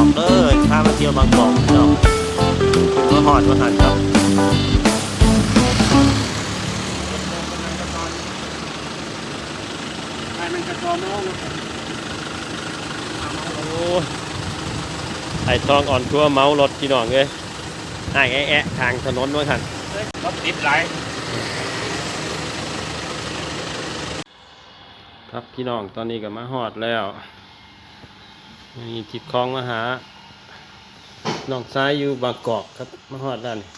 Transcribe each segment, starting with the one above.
อกเลยพามาเที่ยวบางกอกพี่น้องมาหอดมาหันครับไปมันกระจอมน้องโอ้ไอทองอ่อนตัวเมารถพี่น้องเลยไอ้แอะแอะทางถนนว่าหันรถติดไหลครับพี่น้องตอนนี้ก็มาหอดแล้ว มีติดคล้องมาหาน้องซ้ายอยู่บางกอกครับมาหอดแล้วนี่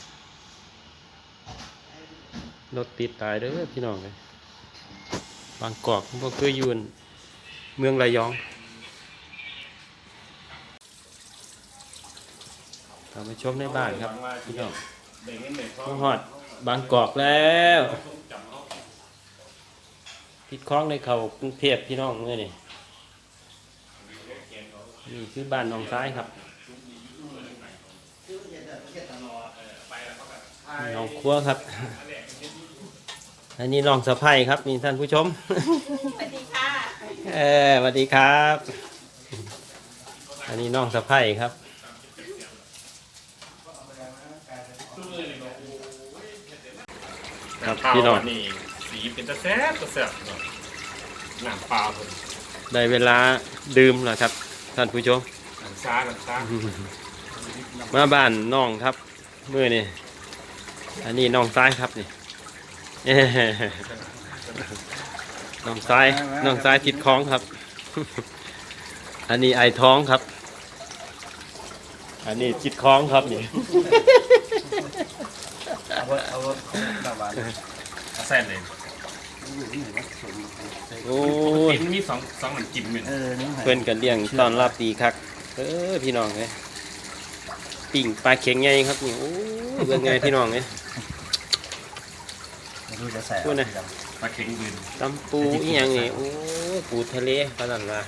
รถติดตายเด้อพี่น้องเลยบางกอกพวกเคยอยืนเมืองระยองกลับมาชมในบ้านครับพี่น้องมาหอดบางกอกแล้วติดคล้องในเขากรุงเทพพี่น้องเลยนี่ นี่คือบ้านน้องซ้ายครับน้องครัวครับ อันนี้น้องสะพ้ยครับนี่ท่านผู้ชม สวัสดีค่ะ เออสวัสดีครับ อันนี้น้องสะพ้ยครับครับพี่น้องนี่สีเป็นตะแซ่บตะแซ่บเนาะหนังปลาคนได้เวลาดื่มแล้วครับ ท่านผู้ชมหนังซ่าหนังซ่ามาบ้านน้องครับมือนี่อันนี้น้องซ้ายครับนี่เอ้น้องซ้ายน้องซ้ายติดคล้องครับ อันนี้ไอท้องครับ อันนี้จิตคล้องครับนี่เอาไว้เอาไว้ดาวานเอาแซ่บเลยโอ้ยกินมีสองสองหนังจิ้มเหมือนเออนี่หายเพื่อนกันเลี้ยงตอนรับดีคัก เออพี่น้องเลยปิ่งปลาเข็งไงครับนี่โอ้ยเบื่อไงพี่น้องเลย ไม่รู้จะใส่พูดนะ ปลาเค็งยืนตำปูอีหยังนี่โอ้ยปูทะเลขนาดว่า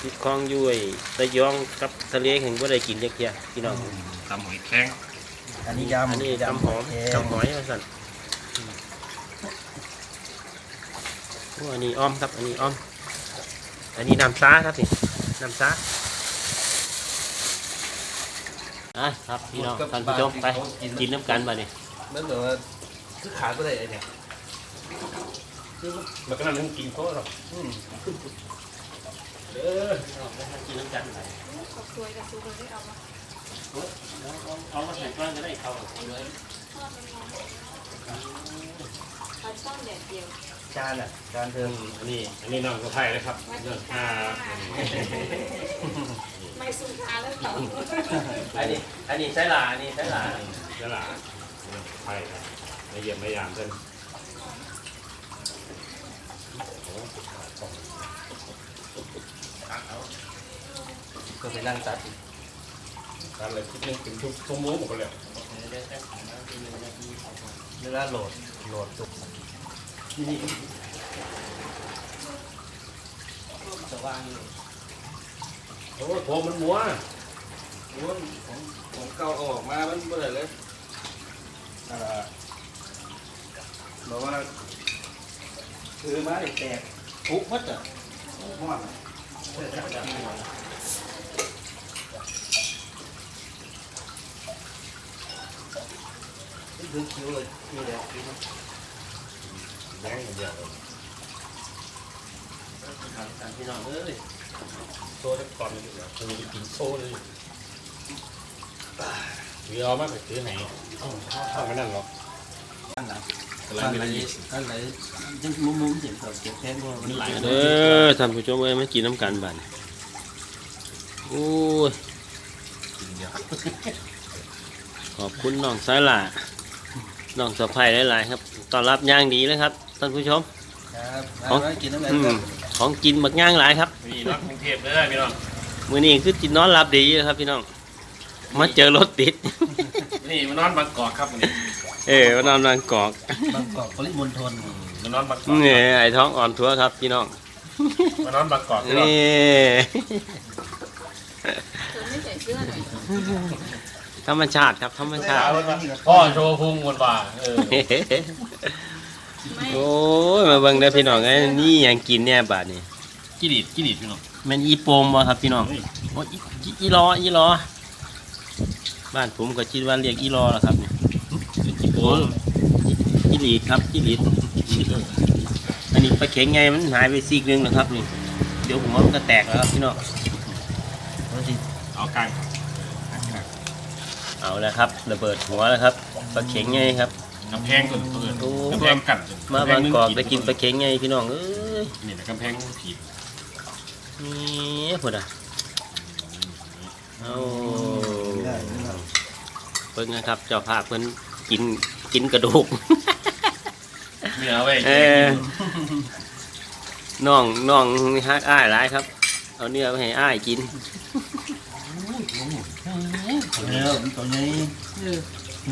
ติดคลองอยุ้ยระยองกับทะเลเห็นว่าได้กินเยอะแยะพี่น้อง ตำหอยแข้งอันนี้ยำอันนี้ตำหอมโเคตำหอยมาสั่น อ้อันนี้อ้อมครับ อันนี้อ้อม อันนี้น้ำซ้าครับนี่น้ำซ้าอะครับพี่น้องท่านผู้ชมไปกินน้ำกันมาเนี่ยมันแบบว่าคือขาก็ได้ไอ้เนี่ยมันก็นั่งนั่งกินโต๊ะหรอกเออกินน้ำกันไปขอบคุณกับซุปเลยได้เอามาเอามาใส่กล้องก็ได้เข้าเลยปลาช่อนแดดเดียว จานอะจานเทิงอันนี้อันนี้น้องก็ไทยเลยครับสวัสเรื่ดีองค่ะอ่าไม่สุนทาแล้วต่ออันนี้อันนี้ใช่ลาอันนี้ใช่ลานี่แหละไทยครับไม่เยี่ยมไม่ยามเพิ่นก็ไปนั่งตัดอีกการอะไรคิดเรื่องเป็นทุกชั่วโมงหมดเลยเวลาโหลดโหลดสุก จะว่างอยู่โอ้โหมันมัวโอ้ยของของเก่าเอาออกมามันเมื่อไหร่เลยอ่าบอกว่าคือไม้แตกทุกมัดอะห้อนนี่คือคิ้วเลยคิ้วแดงคิ้วมัน แดงอย่างเดียวพี่น้องเอ้ยโซ่ได้ก่อนเลยนะคือกินโซ่เลยหรือเอามากกว่าซื้อไหนเข้าไม่นั่นหรอกข้างหลังอะไรข้างไม่ไหนได้ข้างไหนยังมุมมุมเสียงเกิดเจ็บแทนว่ามันไหลเด้อท่านผู้ชมเอ้ยมากินน้ำกันบ้านโอ้ยขอบคุณน้องสายหล่าน้องสะพายหลายๆครับต้อนรับย่างดีเลยครับ ท่านผู้ชม ครับของมากินน้ำมันอืครัมบของกินบักย่างหลายครับมีรถกรุงเทพเลยพี่น้องมื้อนี้คือกินนอนหลับดีเลยครับพี่น้อง มาเจอรถติด นี่มานอนบางกอกครับวันนี้เออมานอนบางกอกบางกอกปริมณฑลมานอนบางกอกนี่ไอ้ท้องอ่อนทัวครับพี่น้องมานอนบางกอกพี่น้องนี่เธอไม่ใส่เสื้อหน่อยธรรมชาติครับธรรมชาติพ่อโชว์พุงวนบ่าเออไม่ โอ้ยมาเบิ่งเด้อพี่น้องไอ้ยนี่หยังกินเนี่ยบาดนี้กิริดกิริดพี่น้องแมันอีโปมบ่ครับพี่น้อง โอ้ยอีอีอีรออีรอ บ้านผมก็คิดว่าเรียกอีรอแหละครับเนี่ยอีโป้จิลีดครับจิลีดอันนี้ปลาเข็งไงมันหายไปซีกหนึงนะครับนี่ เดี๋ยวผมว่ามันก็แตกแล้วครับพี่น้องเอาสิเอากลางเอาแล้วครับ ระเบิดหัวแล้วครับปลาเข็งไงครับ กำแพงตัวเปิดโอ้ กำแพงกันมาบางกอกได้กินปลาเข็งไงพี่น้องเอ้ยนี่นะกำแพงผีบนี่พอดอะเอาเพิ่งนะครับเจ้าภาพเพิ่นกินกินกระดูกนี่เอาไว้เออ น้องน้องฮักอ้ายหลายครับ เอาเนื้อไปให้อ้ายกินแล้วตอนนี้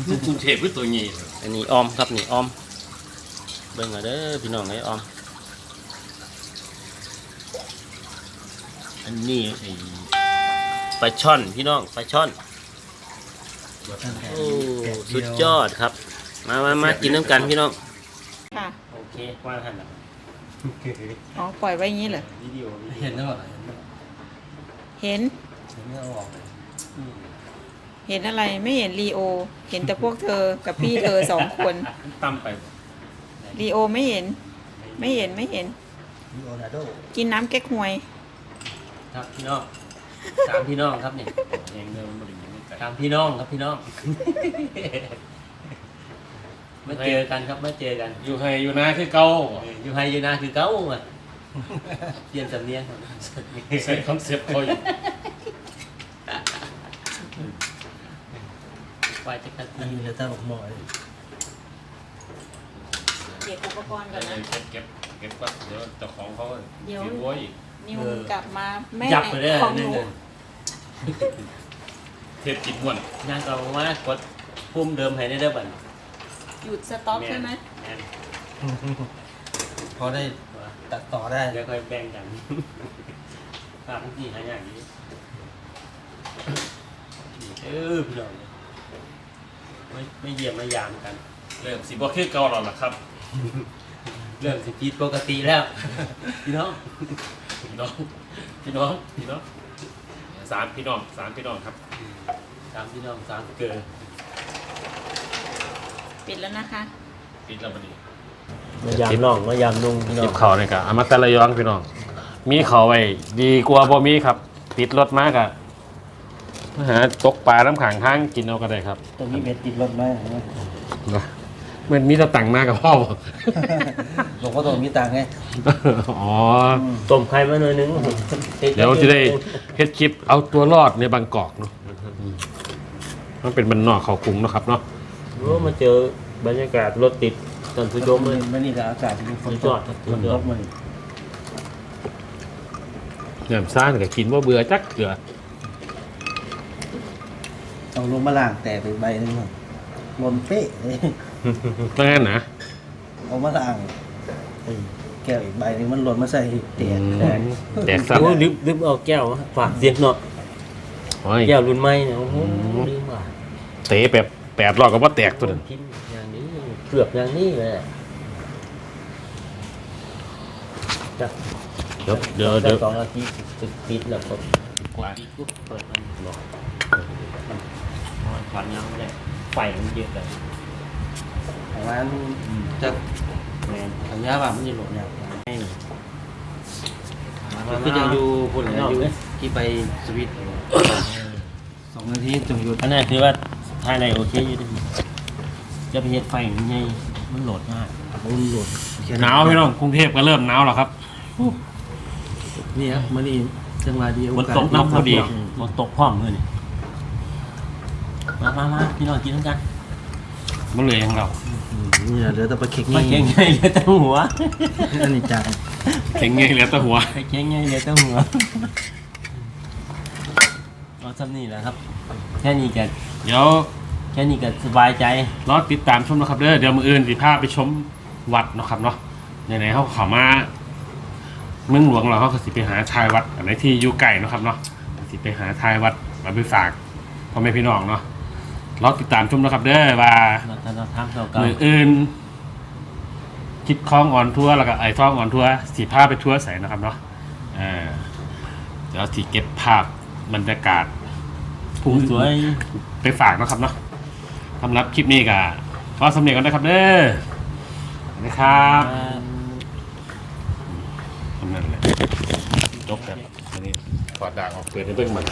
ลูกกรุงเทพคือตัวนี้ อันนี้ออมครับนี่ออม เบิ่งเอาเด้อพี่น้องไอ้ออม อันนี้ไอ้ปลาช่อนพี่น้องปลาช่อนโอ้สุดยอดครับ มามามากินน้ำกันพี่น้อง ค่ะ โอเคว่าหันละอ๋อ ปล่อยไว้อย่างนี้เหรอ วิดีโอเห็นแล้วเหรอเห็น เห็นไม่เอาออกเลย เห็นอะไรไม่เห็นลีโอ เห็นแต่พวกเธอกับพี่เธอสองคนตั้มไปลีโอไม่เห็น ไม่เห็นไม่เห็น ลีโอนาร์โดกินน้ำแก๊กฮวย ครับพี่น้องสามพี่น้องครับนี่เองเดินมาถึงนี่ไก่สามพี่น้องครับพี่น้อง มาเจอกันครับมาเจอกัน อยู่ให้อยู่นะคือเก่าอยู่ไฮอยู่นาคือเก้าอะเปลี่ยนสำเนียง ใส่คอนเซ็ปต์เขาอยู่ ไปจะกันอันนี้จะตั้งหม้อเลยเก็บอุปกรณ์ก่อนนะ เก็บเก็บเก็บก่อนเดี๋ยวเจ้าของเขาเดี๋ยวสีบัวอีกนิวกลับมาแม่ยับไปเลยของหนี่นูเลยเทพจิตม่วนย่างเอามากดปุ่มเดิมให้ได้เด้อบัดหยุดสต็อปใช่ไหมแม่นพอได้ตัดต่อได้เดี๋ยวค่อยแบ่งกันตามที่หาอย่างนี้เออพี่น้อง ไม่ไม่เยี่ยมไม่ยามกัน เริ่มสีบัวคือเก่าแล้วล่ะครับเรื่องสิผิดปกติแล้ว พี่น้องพี่น้องพี่น้องพี่น้องสามพี่น้องสามพี่น้องครับสามพี่น้องสามเกิดปิดแล้วนะคะ ปิดแล้วบัดนี้มายามน้องมายามนุ่งพี่น้อจิงบเขาเนี่ยกะอามาแต่ละย้องพี่น้อง มีเขาไว้ดีกว่าบ่มีครับ ติดรถมากอะมา หาตกปลาน้ำขังทางกินเอาก็ได้ครับตรงนี้เม็ดติดรถไหมเนาะมันมีตะตังมากกับพ่อบ่หลวงพ่อตรงมีตังค์ไงอ๋อ ต้มไข่มาหน่อยนึงเดี๋ยวจะได้เฮ็ดคลิปเอาตัวรอดในบางกอกเนาะมันเป็นบรรนอกเขากรุงเนาะครับเนาะโอ้มาเจอบรรยากาศรถติดตอนผู้ชมเลยไม่นี่แต่อากาศมันฝนตกสุดยอดครับฝนตกมันเนี่ยซ่านก็กินว่าเบื่อจักเกลือ เอาลงมาล่างแต่ไปใบหนึงก่อนบนเป๊ะเลยตั้งนั้นนะ เอามาล่างไอ้แก้วอีกใบหนึงมันหล่นมาใส่เตียงอืมแตก แตกซับโอ้ลืมลืมเอาแก้วฝากเสียงเนาะโอ้ย แก้วรุ่นใหม่เนี่ยโอ้โหอืม ลืมว่ะเตะแบบแปดรอบก็ว่าแตกตัวนั้นกินอย่างนี้เกือบอย่างนี้เลยอะจับเดี๋ยวเดี๋ยวเดี๋ยว สองนาทีติดติดแล้วก็ปิดปุ๊บเปิดมันหลอก ควันยังไม่ได้ไฟมันเยอะเลยของร้านจะแมนสัญญาว่ามันจะหล่นเนี่ยให้ก็ยังอยู่พุ่นแหละอยู่ที่ไปสวิตสองนาทีจงหยุดอันนั้นคือว่าภายในโอเคอยู่ดิจะไปเห็ดไฟมันไงมันโหลดมากมันหล่นหนาวพี่น้องกรุงเทพก็เริ่มหนาวแล้วครับนี่ครับมันนี่จังหวะดีฝนตกน้ำพอดีฝนตกพร้อมเลยนี่ มามามาพี่น้องกินด้วยกันมันเลยของเรานี่เหลือแต่ปลาเค็กไม่นี่เก่งไงเหลือแต่หัวอันนี้จานแข็งไงเหลือแต่หัวไม่เก่งไงเหลือแต่หัวเอาซ้ำนี่แหละครับ แค่นี้กันเดี๋ยวแค่นี้ก็สบายใจรอติดตามชมนะครับเด้อเดี๋ยวมืออื่นสิพาไปชมวัดเนาะครับเนาะไหนๆเขาเขอมาเมืองหลวงเราเขาก็สิไปหาชายวัดอันไหนที่อยู่ไก่นาะครับเนาะสิไปหาชายวัดมาไปฝากพ่อแม่พี่น้องเนาะ รอติดตามชมนะครับเด้อว่าเราทำทำเราเก่ามืออื่น คิดคล้องออนทัวร์แล้วก็ไอ้ท่องออนทัวร์สีผ้าไปทัวร์ใส่นะครับเนาะเอเดี๋ยวที่เก็บภาพบรรยากาศผูสวยไปฝากนะครับเนาะสำหรับคลิปนี้ก็ขอสำเร็จกันนะครับเด้อนะครับทำนั่นแหละจบแล้วอันนี้ถอดดากออกเปิดให้เบิ่งมัน